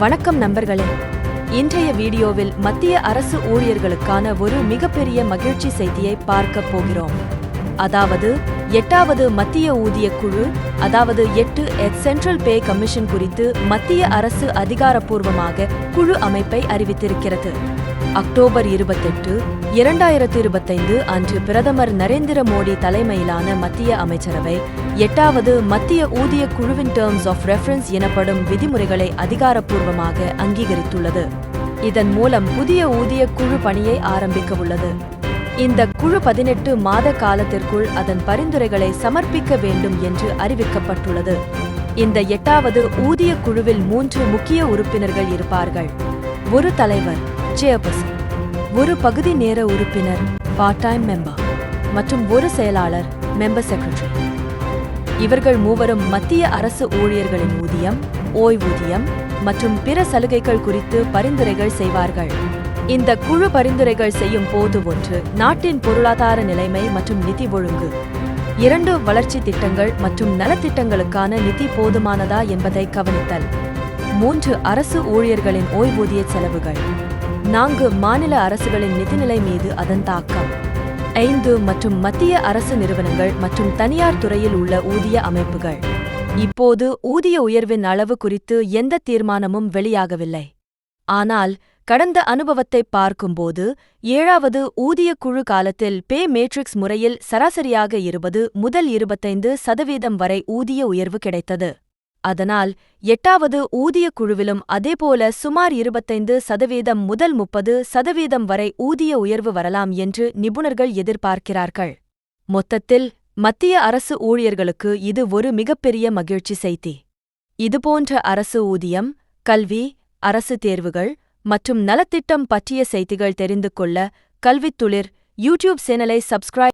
வணக்கம் நண்பர்களே. இன்றைய வீடியோவில் மத்திய அரசு ஊழியர்களுக்கான ஒரு மிகப்பெரிய மகிழ்ச்சி செய்தியை பார்க்க போகிறோம். அதாவது எட்டாவது மத்திய ஊதிய குழு அதாவது எட்டு எட் சென்ட்ரல் பே கமிஷன் குறித்து மத்திய அரசு அதிகாரப்பூர்வமாக குழு அமைப்பை அறிவித்திருக்கிறது. அக்டோபர் இருபத்தெட்டு இரண்டாயிரத்து இருபத்தைந்து அன்று பிரதமர் நரேந்திர மோடி தலைமையிலான மத்திய அமைச்சரவை எட்டாவது மத்திய ஊதிய குழுவின் டேர்ம்ஸ் ஆஃப் ரெஃபரன்ஸ் எனப்படும் விதிமுறைகளை அதிகாரப்பூர்வமாக அங்கீகரித்துள்ளது. இதன் மூலம் புதிய ஊதிய குழு பணியை ஆரம்பிக்க உள்ளது. இந்த குழு பதினெட்டு மாத காலத்திற்குள் அதன் பரிந்துரைகளை சமர்ப்பிக்க வேண்டும் என்று அறிவிக்கப்பட்டுள்ளது. இந்த எட்டாவது ஊதிய குழுவில் மூன்று முக்கிய உறுப்பினர்கள் இருப்பார்கள். ஒரு தலைவர் சேர்பர்சன் ஒரு பகுதி நேர உறுப்பினர் பார்ட் டைம் மெம்பர் மற்றும் ஒரு செயலாளர் மெம்பர் செக்ரட்டரி இவர்கள் மூவரும் மத்திய அரசு ஊழியர்களின் ஊதியம் ஓய்வூதியம் மற்றும் பிற சலுகைகள் குறித்து பரிந்துரைகள் செய்வார்கள். இந்த குழு பரிந்துரைகள் செய்யும் போது ஒன்று நாட்டின் பொருளாதார நிலைமை மற்றும் நிதி ஒழுங்கு. இரண்டு வளர்ச்சி திட்டங்கள் மற்றும் நலத்திட்டங்களுக்கான நிதி போதுமானதா என்பதை கவனித்தல். மூன்று அரசு ஊழியர்களின் ஓய்வூதிய செலவுகள். நான்கு மாநில அரசுகளின் நிதிநிலை மீது அதன் தாக்கம். ஐந்து மற்றும் மத்திய அரசு நிறுவனங்கள் மற்றும் தனியார் துறையில் உள்ள ஊதிய அமைப்புகள். இப்போது ஊதிய உயர்வின் அளவு குறித்து எந்த தீர்மானமும் வெளியாகவில்லை. ஆனால் கடந்த அனுபவத்தை பார்க்கும்போது ஏழாவது ஊதிய குழு காலத்தில் பே மேட்ரிக்ஸ் முறையில் சராசரியாக இருபது முதல் இருபத்தைந்து சதவீதம் வரை ஊதிய உயர்வு கிடைத்தது. அதனால் எட்டாவது ஊதியக் குழுவிலும் அதேபோல சுமார் இருபத்தைந்து சதவீதம் முதல் முப்பது சதவீதம் வரை ஊதிய உயர்வு வரலாம் என்று நிபுணர்கள் எதிர்பார்க்கிறார்கள். மொத்தத்தில் மத்திய அரசு ஊழியர்களுக்கு இது ஒரு மிகப்பெரிய மகிழ்ச்சி செய்தி. இதுபோன்ற அரசு ஊதியம் கல்வி அரசு தேர்வுகள் மற்றும் நலத்திட்டம் பற்றிய செய்திகள் தெரிந்து கொள்ள கல்வித்துளிர் யூடியூப் சேனலை சப்ஸ்கிரைப்